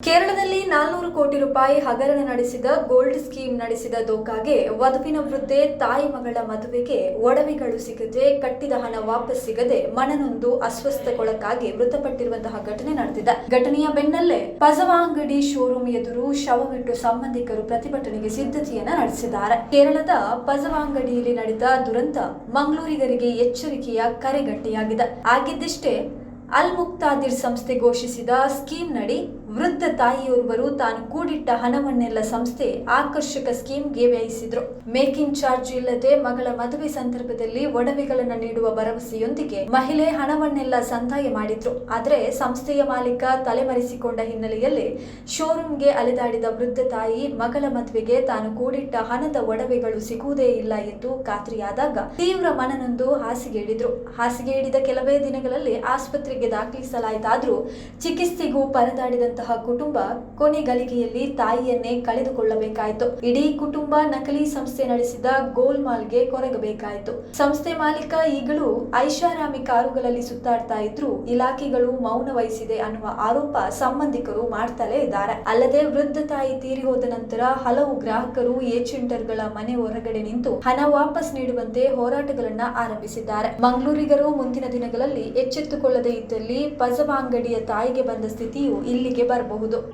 ಕೇರಳದಲ್ಲಿ ನಾಲ್ನೂರು ಕೋಟಿ ರೂಪಾಯಿ ಹಗರಣ ನಡೆಸಿದ ಗೋಲ್ಡ್ ಸ್ಕೀಮ್ ನಡೆಸಿದ ದೋಕಾಗೆ ವಧುವಿನ ವೃದ್ಧೆ ತಾಯಿ ಮಗಳ ಮದುವೆಗೆ ಒಡವೆಗಳು ಸಿಗದೆ ಕಟ್ಟಿದ ಹಣ ವಾಪಸ್ ಸಿಗದೆ ಮನನೊಂದು ಅಸ್ವಸ್ಥಗೊಳಕ್ಕಾಗಿ ಮೃತಪಟ್ಟಿರುವಂತಹ ಘಟನೆ ನಡೆದಿದೆ. ಘಟನೆಯ ಬೆನ್ನಲ್ಲೇ ಪಜವಾಂಗಡಿ ಶೋರೂಮ್ ಎದುರು ಶವವಿಟ್ಟು ಸಂಬಂಧಿಕರು ಪ್ರತಿಭಟನೆಗೆ ಸಿದ್ಧತೆಯನ್ನ ನಡೆಸಿದ್ದಾರೆ. ಕೇರಳದ ಪಜವಾಂಗಡಿಯಲ್ಲಿ ನಡೆದ ದುರಂತ ಮಂಗಳೂರಿಗರಿಗೆ ಎಚ್ಚರಿಕೆಯ ಕರೆಗಟ್ಟೆಯಾಗಿದೆ ಆಗಿದ್ದಿಷ್ಟೇ ಅಲ್ ಮುಕ್ತಾದಿರ್ ಸಂಸ್ಥೆ ಘೋಷಿಸಿದ ಸ್ಕೀಮ್ ನಡಿ ವೃದ್ಧ ತಾಯಿಯೋರ್ವರು ತಾನು ಕೂಡಿಟ್ಟ ಹಣವನ್ನೆಲ್ಲ ಸಂಸ್ಥೆ ಆಕರ್ಷಕ ಸ್ಕೀಮ್ಗೆ ವ್ಯಯಿಸಿದ್ರು. ಮೇಕಿಂಗ್ ಚಾರ್ಜ್ ಇಲ್ಲದೆ ಮಗಳ ಮದುವೆ ಸಂದರ್ಭದಲ್ಲಿ ಒಡವೆಗಳನ್ನು ನೀಡುವ ಭರವಸೆಯೊಂದಿಗೆ ಮಹಿಳೆ ಹಣವನ್ನೆಲ್ಲ ಸಂದಾಯ ಮಾಡಿದ್ರು. ಆದರೆ ಸಂಸ್ಥೆಯ ಮಾಲೀಕ ತಲೆಮರೆಸಿಕೊಂಡ ಹಿನ್ನೆಲೆಯಲ್ಲಿ ಶೋರೂಮ್ಗೆ ಅಲೆದಾಡಿದ ವೃದ್ಧ ತಾಯಿ ಮಗಳ ಮದುವೆಗೆ ತಾನು ಕೂಡಿಟ್ಟ ಹಣದ ಒಡವೆಗಳು ಸಿಗುವುದೇ ಇಲ್ಲ ಎಂದು ಖಾತ್ರಿಯಾದಾಗ ತೀವ್ರ ಮನನೊಂದು ಹಾಸಿಗೆ ಹಿಡಿದ್ರು. ಹಾಸಿಗೆ ಹಿಡಿದ ಕೆಲವೇ ದಿನಗಳಲ್ಲಿ ಆಸ್ಪತ್ರೆಗೆ ದಾಖಲಿಸಲಾಯಿತಾದರೂ ಚಿಕಿತ್ಸೆಗೂ ಪರದಾಡಿದಂತಹ ಕುಟುಂಬ ಕೊನೆ ಗಳಿಗೆಯಲ್ಲಿ ತಾಯಿಯನ್ನೇ ಕಳೆದುಕೊಳ್ಳಬೇಕಾಯಿತು. ಇಡೀ ಕುಟುಂಬ ನಕಲಿ ಸಂಸ್ಥೆ ನಡೆಸಿದ ಗೋಲ್ಮಾಲ್ಗೆ ಕೊರಗಬೇಕಾಯಿತು. ಸಂಸ್ಥೆ ಮಾಲೀಕ ಈಗಲೂ ಐಷಾರಾಮಿ ಕಾರುಗಳಲ್ಲಿ ಸುತ್ತಾಡ್ತಾ ಇದ್ರು ಇಲಾಖೆಗಳು ಮೌನ ವಹಿಸಿದೆ ಅನ್ನುವ ಆರೋಪ ಸಂಬಂಧಿಕರು ಮಾಡ್ತಲೇ ಇದ್ದಾರೆ. ಅಲ್ಲದೆ ವೃದ್ಧ ತಾಯಿ ತೀರಿ ಹೋದ ನಂತರ ಹಲವು ಗ್ರಾಹಕರು ಏಜೆಂಟರ್ಗಳ ಮನೆ ಹೊರಗಡೆ ನಿಂತು ಹಣ ವಾಪಸ್ ನೀಡುವಂತೆ ಹೋರಾಟಗಳನ್ನ ಆರಂಭಿಸಿದ್ದಾರೆ. ಮಂಗಳೂರಿಗರು ಮುಂದಿನ ದಿನಗಳಲ್ಲಿ ಎಚ್ಚೆತ್ತುಕೊಳ್ಳದೇ ಇದ್ದಲ್ಲಿ ಪಸವ ಅಂಗಡಿಯ ತಾಯಿಗೆ ಬಂದ ಸ್ಥಿತಿಯು ಇಲ್ಲಿಗೆ ಬರಬಹುದು.